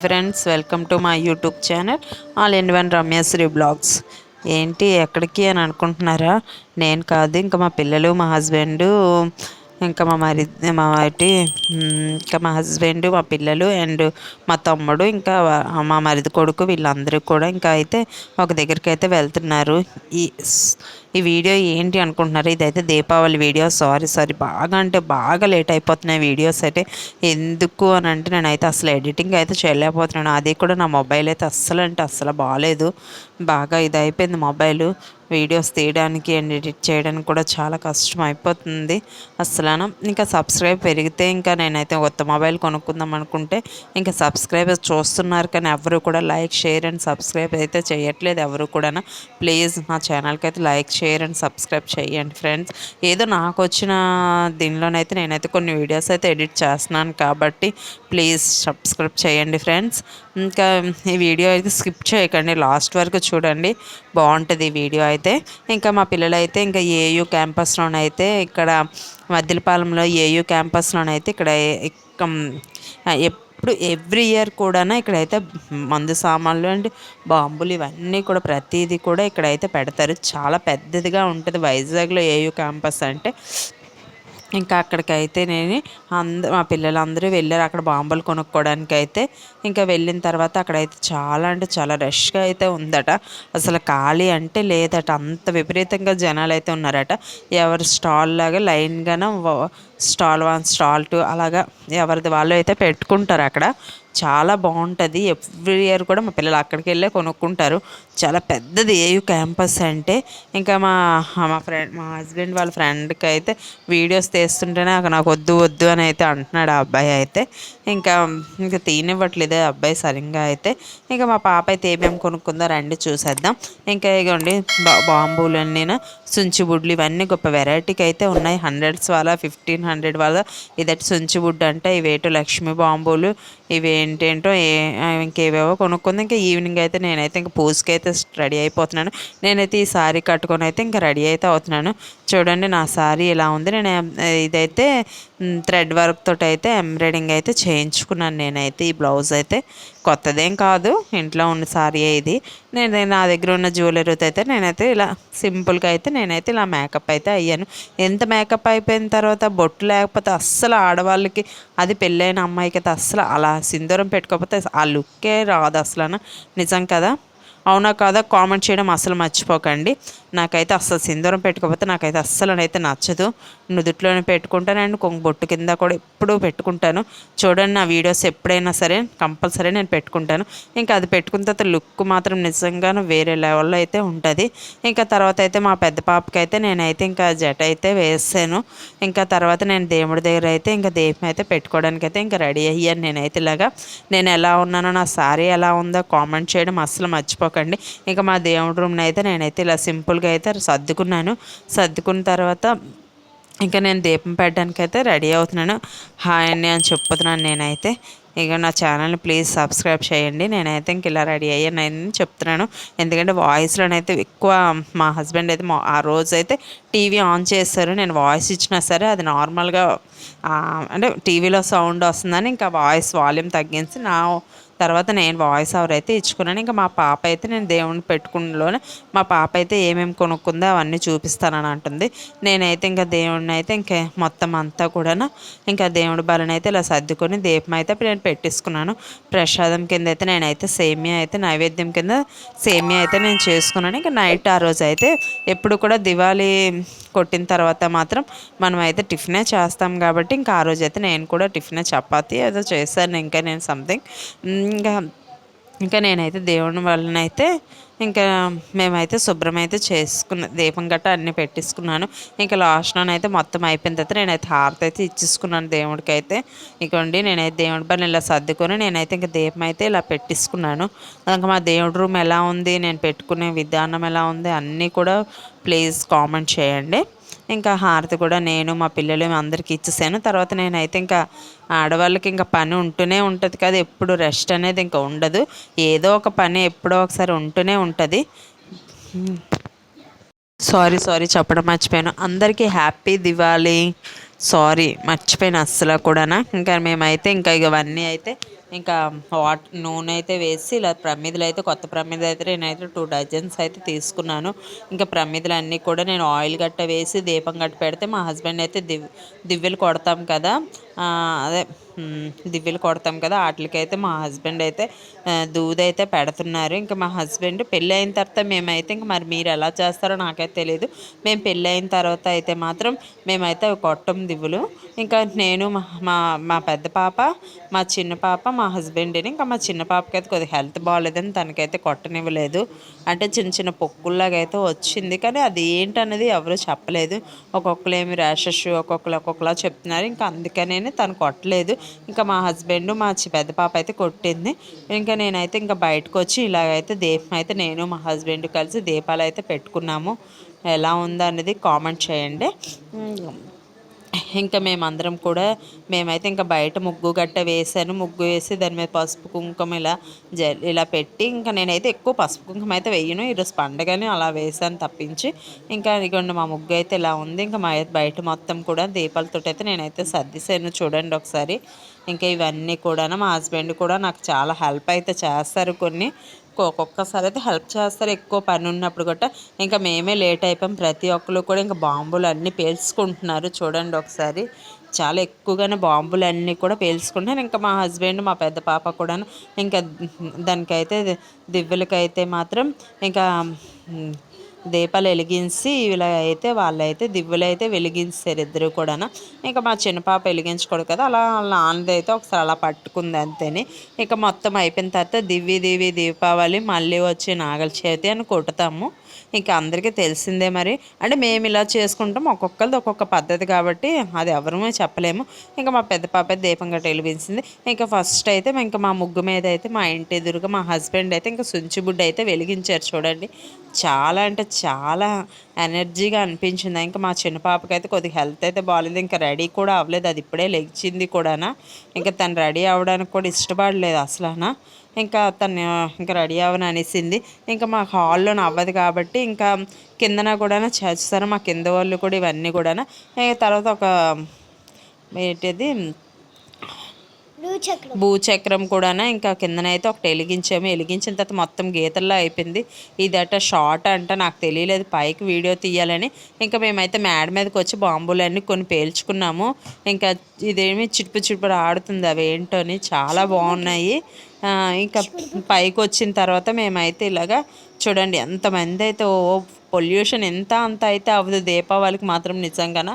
Friends welcome to my YouTube channel all in one Ramyasri blogs ఏంటి ఎక్కడికి అని అనుకుంటున్నారా? నేను కాదు ఇంకా మా పిల్లలు మా హస్బెండు ఇంకా మా మరి మా వాటి ఇంకా మా హస్బెండ్ మా పిల్లలు అండ్ మా తమ్ముడు ఇంకా మా మరిది కొడుకు వీళ్ళందరూ కూడా ఇంకా అయితే ఒక దగ్గరికి అయితే వెళ్తున్నారు. ఈ ఈ వీడియో ఏంటి అనుకుంటున్నారు? ఇదైతే దీపావళి వీడియో. సారీ సారీ బాగా అంటే బాగా లేట్ అయిపోతున్నాయి వీడియోస్ అయితే. ఎందుకు అని అంటే నేనైతే అసలు ఎడిటింగ్ అయితే చేయలేకపోతున్నాను. అది కూడా నా మొబైల్ అయితే అస్సలు అంటే అస్సలు బాగాలేదు. బాగా ఇది అయిపోయింది మొబైల్. వీడియోస్ తీయడానికి అండ్ ఎడిట్ చేయడానికి కూడా చాలా కష్టం అయిపోతుంది. అసలు ఇంకా సబ్స్క్రైబ్ పెరిగితే ఇంకా నేనైతే కొత్త మొబైల్ కొనుక్కుందాం అనుకుంటే ఇంకా సబ్స్క్రైబర్స్ చూస్తున్నారు కానీ ఎవరు కూడా లైక్ షేర్ అండ్ సబ్స్క్రైబ్ అయితే చేయట్లేదు ఎవరు కూడా ప్లీజ్ నా ఛానల్కి అయితే లైక్ షేర్ అండ్ సబ్స్క్రైబ్ చేయండి ఫ్రెండ్స్. ఏదో నాకు వచ్చిన దీనిలోనైతే నేనైతే కొన్ని వీడియోస్ అయితే ఎడిట్ చేస్తున్నాను కాబట్టి ప్లీజ్ సబ్స్క్రైబ్ చేయండి ఫ్రెండ్స్. ఇంకా ఈ వీడియో అయితే స్కిప్ చేయకండి. లాస్ట్ వరకు చూడండి. బాగుంటుంది ఈ వీడియో అయితే. అయితే ఇంకా మా పిల్లలైతే ఇంకా ఏయూ క్యాంపస్లోనైతే ఇక్కడ మద్దిలపాలెంలో ఏయూ క్యాంపస్లోనైతే ఇక్కడ ఎప్పుడు ఎవ్రీ ఇయర్ కూడా ఇక్కడైతే మందు సామాన్లు అండ్ బాంబులు ఇవన్నీ కూడా ప్రతిదీ కూడా ఇక్కడైతే పెడతారు. చాలా పెద్దదిగా ఉంటుంది. వైజాగ్లో ఏయూ క్యాంపస్ అంటే ఇంకా అక్కడికైతే నేను అంద మా పిల్లలందరూ వెళ్ళారు అక్కడ బాంబులు కొనుక్కోవడానికి అయితే ఇంకా వెళ్ళిన తర్వాత అక్కడైతే చాలా అంటే చాలా రష్గా అయితే ఉందట. అసలు ఖాళీ అంటే లేదట. అంత విపరీతంగా జనాలు అయితే ఉన్నారట. ఎవరి స్టాల్ లాగా లైన్గానే స్టాల్ వన్ స్టాల్ టూ అలాగా ఎవరిది వాళ్ళు అయితే పెట్టుకుంటారు అక్కడ. చాలా బాగుంటుంది. ఎవ్రీ ఇయర్ కూడా మా పిల్లలు అక్కడికి వెళ్ళే కొనుక్కుంటారు. చాలా పెద్దది ఏయు క్యాంపస్ అంటే ఇంకా మా మా ఫ్రెండ్ మా హస్బెండ్ వాళ్ళ ఫ్రెండ్కి అయితే వీడియోస్ తీస్తుంటేనే నాకు వద్దు వద్దు అని అయితే అంటున్నాడు ఆ అబ్బాయి అయితే. ఇంకా ఇంకా తీనివ్వట్లేదు అబ్బాయి సరిగ్గా అయితే. ఇంకా మా పాప అయితే ఏమేమి కొనుక్కుందో రండి చూసేద్దాం. ఇంకా ఇగోండి బాంబులు సుంచి సుంచిబుడ్లు ఇవన్నీ గొప్ప వెరైటీకి అయితే ఉన్నాయి. హండ్రెడ్స్ వాళ్ళ ఫిఫ్టీన్ హండ్రెడ్ వాళ్ళ. ఇదటి సుంచిబుడ్డు అంటే ఇవేటో లక్ష్మీ బాంబులు ఇవేంటేంటో ఏ ఇంకేవేవో కొనుక్కుంది. ఇంకా ఈవినింగ్ అయితే నేనైతే ఇంకా పూజకి అయితే రెడీ అయిపోతున్నాను. నేనైతే ఈ సారీ కట్టుకొని అయితే ఇంకా రెడీ అయితే అవుతున్నాను. చూడండి నా సారీ ఇలా ఉంది. నేను ఇదైతే థ్రెడ్ వర్క్ తోటి అయితే ఎంబ్రాయిడింగ్ అయితే చేయించుకున్నాను నేనైతే. ఈ బ్లౌజ్ అయితే కొత్తదేం కాదు ఇంట్లో ఉన్న సారీ ఇది. నేను నా దగ్గర ఉన్న జ్యువెలరీతో అయితే నేనైతే ఇలా సింపుల్గా అయితే నేనైతే ఇలా మేకప్ అయితే అయ్యాను. ఎంత మేకప్ అయిపోయిన తర్వాత బొట్టు లేకపోతే అస్సలు ఆడవాళ్ళకి అది పెళ్ళైన అమ్మాయికి అయితే అస్సలు అలా సింధూరం పెట్టుకోకపోతే ఆ లుక్కే రాదు అసలు నిజం కదా? అవునా కాదా? కామెంట్ చేయడం అసలు మర్చిపోకండి. నాకైతే అస్సలు సింధూరం పెట్టుకోకపోతే నాకైతే అస్సలు అయితే నచ్చదు. నుదుట్లోనే పెట్టుకుంటాను అండ్ బొట్టు కింద కూడా ఎప్పుడూ పెట్టుకుంటాను. చూడండి నా వీడియోస్ ఎప్పుడైనా సరే కంపల్సరీ నేను పెట్టుకుంటాను. ఇంకా అది పెట్టుకున్న తర్వాత లుక్ మాత్రం నిజంగాను వేరే లెవెల్లో అయితే ఉంటుంది. ఇంకా తర్వాత అయితే మా పెద్ద పాపకి అయితే నేనైతే ఇంకా జట అయితే వేసాను. ఇంకా తర్వాత నేను దేవుడి దగ్గర అయితే ఇంకా దీపం అయితే పెట్టుకోవడానికి అయితే ఇంకా రెడీ అయ్యాను నేనైతే ఇలాగా. నేను ఎలా ఉన్నానో నా సారీ ఎలా ఉందో కామెంట్ చేయడం అస్సలు మర్చిపోకండి. ఇంకా మా దేవుడి రూమ్ని అయితే నేనైతే ఇలా సింపుల్గా అయితే సర్దుకున్నాను. సర్దుకున్న తర్వాత ఇంకా నేను దీపం పెట్టడానికి అయితే రెడీ అవుతున్నాను. హాయ్ అండి అని చెప్పుతున్నాను నేనైతే. ఇక నా ఛానల్ని ప్లీజ్ సబ్స్క్రైబ్ చేయండి. నేనైతే ఇంక ఇలా రెడీ అయ్యానని చెప్తున్నాను. ఎందుకంటే వాయిస్లోనైతే ఎక్కువ మా హస్బెండ్ అయితే ఆ రోజు అయితే టీవీ ఆన్ చేస్తారు. నేను వాయిస్ ఇచ్చినా సరే అది నార్మల్గా అంటే టీవీలో సౌండ్ వస్తుందని ఇంకా వాయిస్ వాల్యూమ్ తగ్గించి నా తర్వాత నేను వాయిస్ ఓవర్ అయితే ఇచ్చుకున్నాను. ఇంకా మా పాప అయితే నేను దేవుని పెట్టుకున్నలోనే మా పాప అయితే ఏమేమి కొనుక్కుందో అవన్నీ చూపిస్తానని అంటుంది. నేనైతే ఇంకా దేవుడిని అయితే ఇంకా మొత్తం అంతా కూడా ఇంకా దేవుడి బలని అయితే ఇలా సర్దుకొని దీపం అయితే నేను పెట్టేసుకున్నాను. ప్రసాదం కింద అయితే నేనైతే సేమియా అయితే నైవేద్యం కింద సేమియా అయితే నేను చేసుకున్నాను. ఇంకా నైట్ ఆ రోజు అయితే ఎప్పుడు కూడా దివాళీ కొట్టిన తర్వాత మాత్రం మనం అయితే టిఫినే చేస్తాం కాబట్టి ఇంకా ఆ రోజు అయితే నేను కూడా టిఫినే చపాతి ఏదో చేశాను. ఇంకా నేను సంథింగ్ ఇంకా ఇంకా నేనైతే దేవుని వల్లనైతే ఇంకా మేమైతే శుభ్రమైతే చేసుకున్న దీపం గట్ట అన్నీ పెట్టేసుకున్నాను. ఇంకా లాస్ట్లోనైతే మొత్తం అయిపోయిన తర్వాత నేనైతే హారతి అయితే ఇచ్చేసుకున్నాను దేవుడికి అయితే ఇకండి నేనైతే దేవుడి పని ఇలా సర్దుకొని నేనైతే ఇంకా దీపం అయితే ఇలా పెట్టేసుకున్నాను. ఇంకా మా దేవుడి రూమ్ ఎలా ఉంది నేను పెట్టుకునే విధానం ఎలా ఉంది అన్నీ కూడా ప్లీజ్ కామెంట్ చేయండి. ఇంకా హారతి కూడా నేను మా పిల్లలు అందరికీ ఇచ్చేసాను. తర్వాత నేనైతే ఇంకా ఆడవాళ్ళకి ఇంకా పని ఉంటూనే ఉంటుంది కదా ఎప్పుడు రెస్ట్ అనేది ఇంకా ఉండదు. ఏదో ఒక పని ఎప్పుడో ఒకసారి ఉంటూనే ఉంటుంది. సారీ సారీ చెప్పడం మర్చిపోయాను. అందరికీ హ్యాపీ దివాళీ. సారీ మర్చిపోయిన అస్సలు కూడా ఇంకా మేమైతే ఇంకా ఇవన్నీ అయితే ఇంకా వాట్ నూనె అయితే వేసి ఇలా ప్రమిదలు అయితే కొత్త ప్రమిదలు అయితే నేనైతే టూ డజన్స్ అయితే తీసుకున్నాను. ఇంకా ప్రమిదలు అన్నీ కూడా నేను ఆయిల్ గట్ట వేసి దీపం గట్ట పెడితే మా హస్బెండ్ అయితే దివ్ దివ్యలు కొడతాం కదా. అదే దివ్యలు కొడతాం కదా వాటికైతే మా హస్బెండ్ అయితే దూదైతే అయితే పెడుతున్నారు. ఇంకా మా హస్బెండ్ పెళ్ళి అయిన తర్వాత మేమైతే ఇంక మరి మీరు ఎలా చేస్తారో నాకైతే తెలియదు మేము పెళ్ళి అయిన తర్వాత అయితే మాత్రం మేమైతే కొట్టం దివ్వులు ఇంకా నేను మా మా పెద్ద పాప మా చిన్న పాప మా హస్బెండ్ని ఇంకా మా చిన్న పాపకైతే కొద్దిగా హెల్త్ బాగాలేదని తనకైతే కొట్టనివ్వలేదు. అంటే చిన్న చిన్న పొక్కుల్లాగా అయితే వచ్చింది. కానీ అది ఏంటనేది ఎవరు చెప్పలేదు. ఒక్కొక్కరు ఏమి ర్యాషెస్ ఒక్కొక్కరు ఒక్కొక్కలా చెప్తున్నారు. ఇంకా అందుకనే తను కొట్టలేదు. ఇంకా మా హస్బెండ్ మా పెద్ద పాప అయితే కొట్టింది. ఇంకా నేనైతే ఇంకా బయటకు వచ్చి ఇలాగైతే దీపం అయితే నేను మా హస్బెండ్ కలిసి దీపాలు అయితే పెట్టుకున్నాము. ఎలా ఉందనేది కామెంట్ చేయండి. ఇంకా మేమందరం కూడా మేమైతే ఇంకా బయట ముగ్గు గట్ట వేసాను ముగ్గు వేసి దాని మీద పసుపు కుంకుమ ఇలా జ ఇలా పెట్టి ఇంకా నేనైతే ఎక్కువ పసుపు కుంకుమ అయితే వేయను. ఈరోజు పండగని అలా వేసాను తప్పించి. ఇంకా ఇదిగోండి మా ముగ్గు అయితే ఇలా ఉంది. ఇంకా మా బయట మొత్తం కూడా దీపాలతో అయితే నేనైతే సర్దిసాను చూడండి ఒకసారి. ఇంకా ఇవన్నీ కూడా మా హస్బెండ్ కూడా నాకు చాలా హెల్ప్ అయితే చేస్తారు కొన్ని. ఒక్కొక్కసారి అయితే హెల్ప్ చేస్తారు ఎక్కువ పని ఉన్నప్పుడు కూడా ఇంకా మేమే లేట్ అయిపోయాం. ప్రతి ఒక్కరు కూడా ఇంకా బాంబులు అన్నీ పేల్చుకుంటున్నారు చూడండి ఒకసారి. చాలా ఎక్కువగానే బాంబులు అన్నీ కూడా పేల్చుకుంటున్నారు. ఇంకా మా హస్బెండ్ మా పెద్ద పాప కూడా ఇంకా దానికైతే దివ్వులకైతే మాత్రం ఇంకా దీపాలు వెలిగించి ఇలా అయితే వాళ్ళైతే దివ్వులు అయితే వెలిగించారు ఇద్దరు కూడా ఇంకా మా చిన్న పాప వెలిగించకూడదు కదా అలా నాన్నది అయితే ఒకసారి అలా పట్టుకుంది అంతేని. ఇక మొత్తం అయిపోయిన తర్వాత దివ్వి దివి దీపావళి మళ్ళీ వచ్చి నాగల చేతి అని కొట్టుతాము ఇంకా అందరికీ తెలిసిందే మరి. అంటే మేము ఇలా చేసుకుంటాం ఒక్కొక్కరిది ఒక్కొక్క పద్ధతి కాబట్టి అది ఎవరమే చెప్పలేము. ఇంకా మా పెద్ద పాప దీపం గట్ట వెలిపించింది ఇంకా ఫస్ట్ అయితే ఇంకా మా ముగ్గు మీద అయితే మా ఇంటి ఎదురుగా మా హస్బెండ్ అయితే ఇంకా సుంచిబుడ్డ అయితే వెలిగించారు చూడండి. చాలా అంటే చాలా ఎనర్జీగా అనిపించింది. ఇంకా మా చిన్న పాపకి అయితే కొద్దిగా హెల్త్ అయితే బాగాలేదు ఇంకా రెడీ కూడా అవ్వలేదు. అది ఇప్పుడే లెగిచింది కూడానా. ఇంకా తను రెడీ అవ్వడానికి కూడా ఇష్టపడలేదు అసలనా. ఇంకా తను ఇంకా రెడీ అవ్వను అనేసింది. ఇంకా మా హాల్లో అవ్వదు కాబట్టి ఇంకా కిందన కూడా చేస్తారు మా కింద వాళ్ళు కూడా ఇవన్నీ కూడా తర్వాత ఒక ఏంటిది? భూచక్రం. కూడా ఇంకా కిందనైతే ఒకటి వెలిగించాము. వెలిగించిన తర్వాత మొత్తం గీతల్లో అయిపోయింది. ఇదట షార్ట్ అంట నాకు తెలియలేదు. పైకి వీడియో తీయాలని. ఇంకా మేమైతే మేడ మీదకి వచ్చి బాంబులన్నీ కొన్ని పేల్చుకున్నాము. ఇంకా ఇదేమి చిటుపు చిటుపు ఆడుతుంది అవి ఏంటోని చాలా బాగున్నాయి. ఇంకా పైకి వచ్చిన తర్వాత మేమైతే ఇలాగా చూడండి ఎంతమంది అయితే ఓ పొల్యూషన్ ఎంత అంత అయితే అవ్వదు. దీపావళికి మాత్రం నిజంగాన?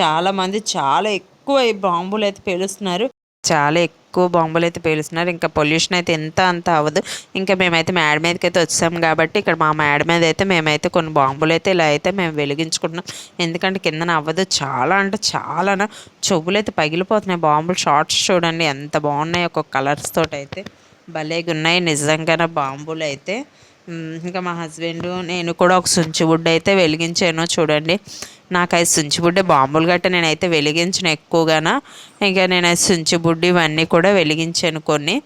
చాలామంది చాలా ఎక్కువ ఈ బాంబులు అయితే పేలుస్తున్నారు. చాలా ఎక్కువ బాంబులు అయితే పేలుస్తున్నారు. ఇంకా పొల్యూషన్ అయితే ఎంత అంత అవ్వదు. ఇంకా మేమైతే మేడ మీదకి అయితే వచ్చాం కాబట్టి ఇక్కడ మా మేడ మీద అయితే మేమైతే కొన్ని బాంబులు అయితే ఇలా అయితే మేము వెలిగించుకుంటున్నాం. ఎందుకంటే కిందన అవ్వదు. చాలా అంటే చాలా చెవులు అయితే పగిలిపోతున్నాయి. బాంబులు షార్ట్స్ చూడండి ఎంత బాగున్నాయి. ఒక కలర్స్ తోటి అయితే భలేగా ఉన్నాయి నిజంగానే బాంబులు అయితే ఇంకా మా హస్బెండ్ నేను కూడా ఒక సుంచిబుడ్డ అయితే వెలిగించాను చూడండి. నాకు అది సుంచిబుడ్డ బాంబులు గట్ట నేనైతే వెలిగించిన ఎక్కువగాన. ఇంకా నేను అది సుంచిబుడ్డి ఇవన్నీ కూడా వెలిగించాను కొన్ని.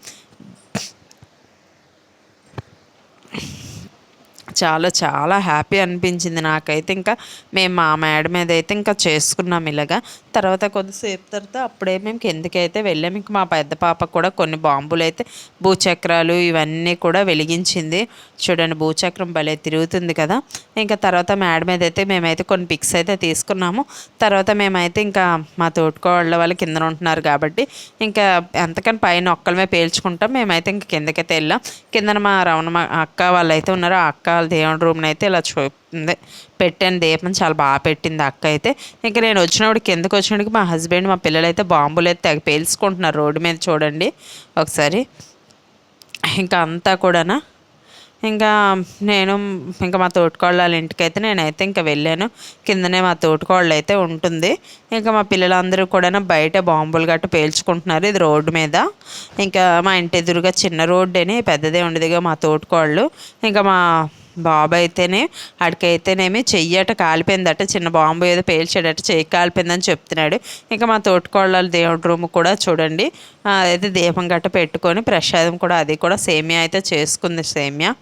చాలా చాలా హ్యాపీ అనిపించింది నాకైతే. ఇంకా మేము మా మేడ మీద అయితే ఇంకా చేసుకున్నాం ఇలాగా. తర్వాత కొద్దిసేపు తర్వాత అప్పుడే మేము కిందకైతే వెళ్ళాము ఇంకా మా పెద్ద పాప కూడా కొన్ని బాంబులు అయితే భూచక్రాలు ఇవన్నీ కూడా వెలిగించింది. చూడండి భూచక్రం భలే తిరుగుతుంది కదా. ఇంకా తర్వాత మేడ మీద అయితే మేమైతే కొన్ని పిక్స్ అయితే తీసుకున్నాము. తర్వాత మేమైతే ఇంకా మా తోటికోళ్ళ వాళ్ళు కింద ఉంటున్నారు కాబట్టి ఇంకా ఎంతకని పైన ఒక్కలమే పేల్చుకుంటాం. మేమైతే ఇంకా కిందకైతే వెళ్ళాం. కిందన మా రవణ అక్క వాళ్ళు అయితే ఉన్నారు. ఆ అక్క వాళ్ళ దేవుని రూమ్ని అయితే ఇలా చూపుతుంది పెట్టాను. దీపం చాలా బాగా పెట్టింది అక్క అయితే. ఇంకా నేను వచ్చినప్పుడు కిందకు వచ్చినప్పుడు మా హస్బెండ్ మా పిల్లలు అయితే బాంబులు అయితే తెగ పేల్చుకుంటున్నారు రోడ్డు మీద చూడండి ఒకసారి. ఇంకా అంతా కూడానా? ఇంకా నేను ఇంకా మా తోటికోళ్ళ ఇంటికి అయితే నేనైతే ఇంకా వెళ్ళాను. కిందనే మా తోటికోళ్ళు అయితే ఉంటుంది. ఇంకా మా పిల్లలందరూ కూడా బయట బాంబులు గట్ట పేల్చుకుంటున్నారు ఇది రోడ్డు మీద. ఇంకా మా ఇంటి ఎదురుగా చిన్న రోడ్డేనే పెద్దదే ఉండేదిగా మా తోటికోళ్ళు. ఇంకా మా బాబు అయితేనే ఆడికైతేనేమి చెయ్యట కాలిపోయిందట చిన్న బాంబు ఏదో పేల్చాడట చెయ్యి కాలిపోయిందని చెప్తున్నాడు. ఇంకా మా తోటకోళ్ళ దేవుడి రూమ్ కూడా చూడండి. అయితే దీపం గట్ట పెట్టుకొని ప్రసాదం కూడా అది కూడా సేమియా అయితే చేసుకుంది సేమియా.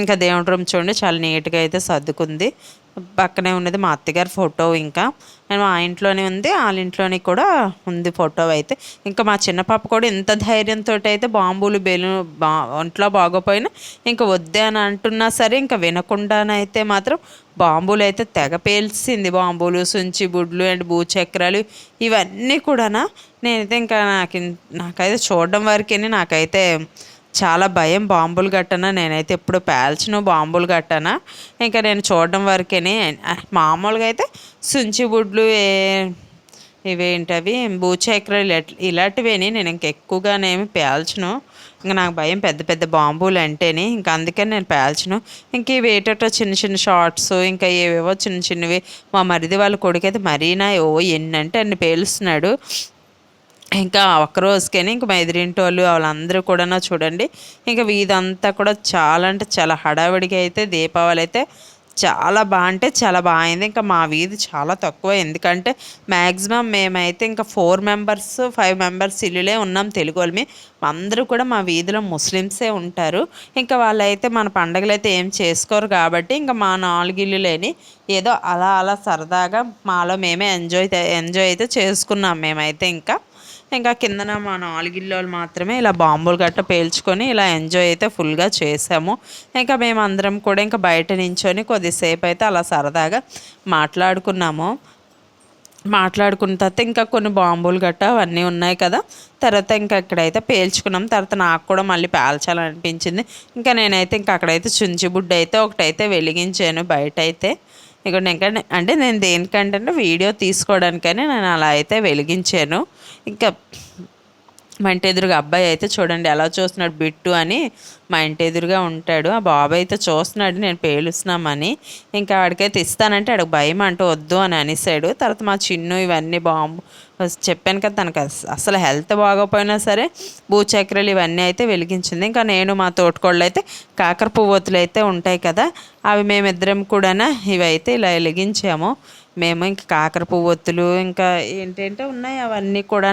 ఇంకా దేవుడి రూమ్ చూడండి చాలా నీట్గా అయితే సర్దుకుంది. పక్కనే ఉన్నది మా అత్తగారి ఫోటో ఇంకా. నేను మా ఇంట్లోనే ఉంది వాళ్ళ ఇంట్లోనే కూడా ఉంది ఫోటో అయితే. ఇంకా మా చిన్న పాప కూడా ఇంత ధైర్యంతో అయితే బాంబులు బెలు బా ఒంట్లో బాగోపోయినా ఇంకా వద్దే అని అంటున్నా సరే ఇంకా వినకుండానైతే మాత్రం బాంబులు అయితే తెగ పేల్చింది బాంబులు సుంచి బుడ్లు అండ్ భూచక్రాలు ఇవన్నీ కూడానా నేనైతే ఇంకా నాకు నాకైతే చూడడం వరకే నాకైతే చాలా భయం బాంబులు గట్టన నేనైతే ఎప్పుడు పేల్చను బాంబులు గట్టన ఇంకా నేను చూడడం వరకేనే మామూలుగా అయితే సుంచి బుడ్లు ఏ ఇవేంటవి? భూచక్రాలు ఇలాంటివేని నేను ఇంక ఎక్కువగానేమి పేల్చను. ఇంకా నాకు భయం పెద్ద పెద్ద బాంబులు అంటేనే ఇంకా అందుకని నేను పేల్చను. ఇంక ఇవి ఏటో చిన్న చిన్న షార్ట్స్ ఇంకా ఏవేవో చిన్న చిన్నవి. మా మరిది వాళ్ళ కొడుకైతే మరీనా ఓ ఎన్ని అంటే అన్ని పేలుస్తున్నాడు. ఇంకా ఒక్క రోజుకని ఇంక మా ఎదిరింటి వాళ్ళు వాళ్ళందరూ కూడా చూడండి. ఇంకా వీధంతా కూడా చాలా అంటే చాలా హడావిడిగా అయితే దీపావళి అయితే చాలా బాగా అంటే చాలా బాగుంది ఇంకా మా వీధి చాలా తక్కువ ఎందుకంటే మ్యాక్సిమం మేమైతే ఇంకా ఫోర్ మెంబర్స్ ఫైవ్ మెంబర్స్ ఇల్లులే ఉన్నాం తెలుగు వాళ్ళమి. అందరూ కూడా మా వీధిలో ముస్లిమ్సే ఉంటారు. ఇంకా వాళ్ళైతే మన పండగలు అయితే ఏం చేసుకోరు కాబట్టి ఇంకా మా నాలుగు ఇల్లులేని ఏదో అలా అలా సరదాగా మాలో మేమే ఎంజాయ్ ఎంజాయ్ అయితే చేసుకున్నాం మేమైతే ఇంకా. ఇంకా కిందన మా నాలుగిల్లోలు మాత్రమే ఇలా బాంబులు గట్ట పేల్చుకొని ఇలా ఎంజాయ్ అయితే ఫుల్గా చేసాము. ఇంకా మేము అందరం కూడా ఇంకా బయట నించొని కొద్దిసేపు అయితే అలా సరదాగా మాట్లాడుకున్నాము. మాట్లాడుకున్న తర్వాత ఇంకా కొన్ని బాంబులు గట్ట అవన్నీ ఉన్నాయి కదా తర్వాత ఇంకా ఇక్కడైతే పేల్చుకున్నాం. తర్వాత నాకు కూడా మళ్ళీ పేల్చాలనిపించింది. ఇంకా నేనైతే ఇంకా అక్కడైతే చుంచిబుడ్డ అయితే ఒకటైతే వెలిగించాను బయట అయితే ఇక్కడ ఇంకా అంటే నేను దేనికంటే వీడియో తీసుకోవడానికని నేను అలా అయితే వెలిగించాను. ఇంకా మా ఇంటి ఎదురుగా అబ్బాయి అయితే చూడండి ఎలా చూస్తున్నాడు బిట్టు అని మా ఇంటి ఎదురుగా ఉంటాడు. ఆ బాబు అయితే చూస్తున్నాడు నేను పేలుస్తున్నామని. ఇంకా ఆడికైతే ఇస్తానంటే ఆడికి భయం అంటూ వద్దు అని అనేసాడు. తర్వాత మా చిన్ను ఇవన్నీ బాంబు చెప్పాను కదా తనకు అసలు హెల్త్ బాగోపోయినా సరే భూచక్రలు ఇవన్నీ అయితే వెలిగించింది. ఇంకా నేను మా తోటకోళ్ళు అయితే కాకర పువ్వొత్తులు అయితే ఉంటాయి కదా అవి మేమిద్దరం కూడా ఇవైతే ఇలా వెలిగించాము. మేము ఇంకా కాకర పువ్వు ఒత్తులు ఇంకా ఏంటంటే ఉన్నాయి అవన్నీ కూడా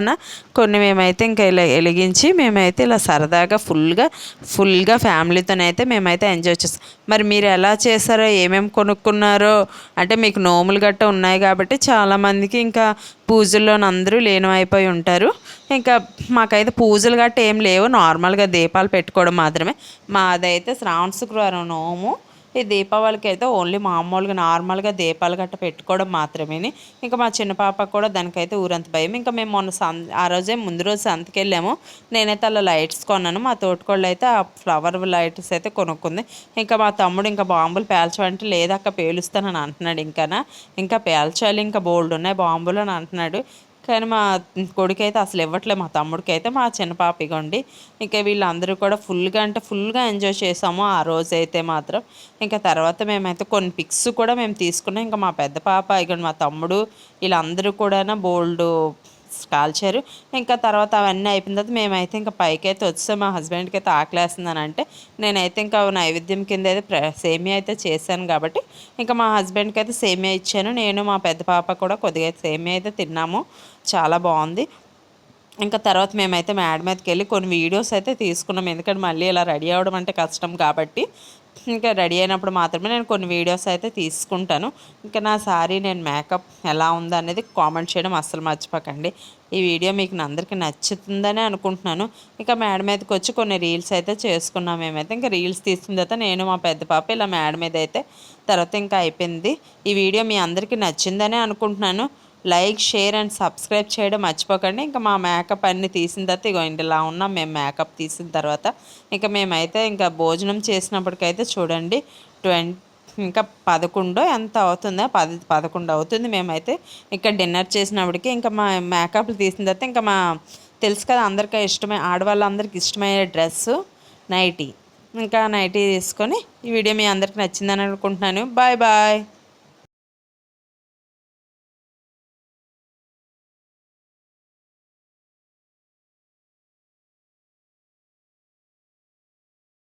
కొన్ని మేమైతే ఇంకా ఇలా వెలిగించి మేమైతే ఇలా సరదాగా ఫుల్గా ఫుల్గా ఫ్యామిలీతోనైతే మేమైతే ఎంజాయ్ చేస్తాం. మరి మీరు ఎలా చేశారో ఏమేమి కొనుక్కున్నారో అంటే మీకు నోములు గట్ట ఉన్నాయి కాబట్టి చాలామందికి ఇంకా పూజల్లోని అందరూ లీనమైపోయి ఉంటారు. ఇంకా మాకైతే పూజలు గట్ట ఏం లేవు నార్మల్గా దీపాలు పెట్టుకోవడం మాత్రమే. మాదైతే శ్రావణ శుక్రవారం నోము ఈ దీపావళికి అయితే ఓన్లీ మామూలుగా నార్మల్గా దీపాలు గట్ట పెట్టుకోవడం మాత్రమే ఇంకా మా చిన్న పాప కూడా దానికైతే ఊరంత భయం. ఇంకా మేము మొన్న సం ఆ రోజే ముందు రోజు సంతకి వెళ్ళాము నేనైతే అలా లైట్స్ కొన్నాను. మా తోటకోళ్ళు అయితే ఆ ఫ్లవర్ లైట్స్ అయితే కొనుక్కుంది. ఇంకా మా తమ్ముడు ఇంకా బాంబులు పేల్చమంటే లేదక్క పేలుస్తానని అంటున్నాడు ఇంకా ఇంకా పేల్చాలి ఇంకా బోల్డ్ ఉన్నాయి బాంబులు అని అంటున్నాడు. కానీ మా కొడుకైతే అసలు ఇవ్వట్లేదు మా తమ్ముడికి అయితే మా చిన్న పాప ఇగోండి ఇంకా వీళ్ళందరూ కూడా ఫుల్గా అంటే ఫుల్గా ఎంజాయ్ చేసాము ఆ రోజు అయితే మాత్రం. ఇంకా తర్వాత మేమైతే కొన్ని పిక్స్ కూడా మేము తీసుకున్నాం. ఇంకా మా పెద్ద పాప ఇక మా తమ్ముడు వీళ్ళందరూ కూడా బోల్డ్ కాల్చారు. ఇంకా తర్వాత అవన్నీ అయిపోయిన తర్వాత మేమైతే ఇంకా పైకి అయితే వచ్చాం మా హస్బెండ్కి అయితే ఆకలేస్తుందని అంటే నేనైతే ఇంకా నైవేద్యం కింద అయితే సేమియా అయితే చేశాను కాబట్టి ఇంకా మా హస్బెండ్కి అయితే సేమియా ఇచ్చాను. నేను మా పెద్ద పాప కూడా కొద్దిగా సేమియా అయితే తిన్నాము. చాలా బాగుంది. ఇంకా తర్వాత మేమైతే మేడ మీదకి వెళ్ళి కొన్ని వీడియోస్ అయితే తీసుకున్నాం. ఎందుకంటే మళ్ళీ ఇలా రెడీ అవ్వడం అంటే కష్టం కాబట్టి ఇంకా రెడీ అయినప్పుడు మాత్రమే నేను కొన్ని వీడియోస్ అయితే తీసుకుంటాను. ఇంకా నా సారీ నేను మేకప్ ఎలా ఉందో అనేది కామెంట్ చేయడం అస్సలు మర్చిపోకండి. ఈ వీడియో మీకు అందరికీ నచ్చుతుందని అనుకుంటున్నాను. ఇంకా మేడ మీదకి వచ్చి కొన్ని రీల్స్ అయితే చేసుకున్నాం మేమైతే. ఇంకా రీల్స్ తీసుకున్న తర్వాత నేను మా పెద్ద పాప ఇలా మేడ మీద అయితే తర్వాత ఇంకా అయిపోయింది. ఈ వీడియో మీ అందరికీ నచ్చిందనే అనుకుంటున్నాను. లైక్ షేర్ అండ్ సబ్స్క్రైబ్ చేయడం మర్చిపోకండి. ఇంకా మా మేకప్ అన్ని తీసిన తర్వాత ఇగో ఇలా ఉన్నాం. మేము మేకప్ తీసిన తర్వాత ఇంకా మేమైతే ఇంకా భోజనం చేసినప్పటికైతే చూడండి ట్వంటీ ఇంకా పదకొండో ఎంత అవుతుందో? పది పదకొండు అవుతుంది. మేమైతే ఇంకా డిన్నర్ చేసినప్పటికీ ఇంకా మా మేకప్లు తీసిన తర్వాత ఇంకా మా తెలుసు కదా అందరికీ ఇష్టమై ఆడవాళ్ళందరికీ ఇష్టమయ్యే డ్రెస్సు నైటీ. ఇంకా నైటీ తీసుకొని ఈ వీడియో మీ అందరికి నచ్చిందని అనుకుంటున్నాను. Bye bye.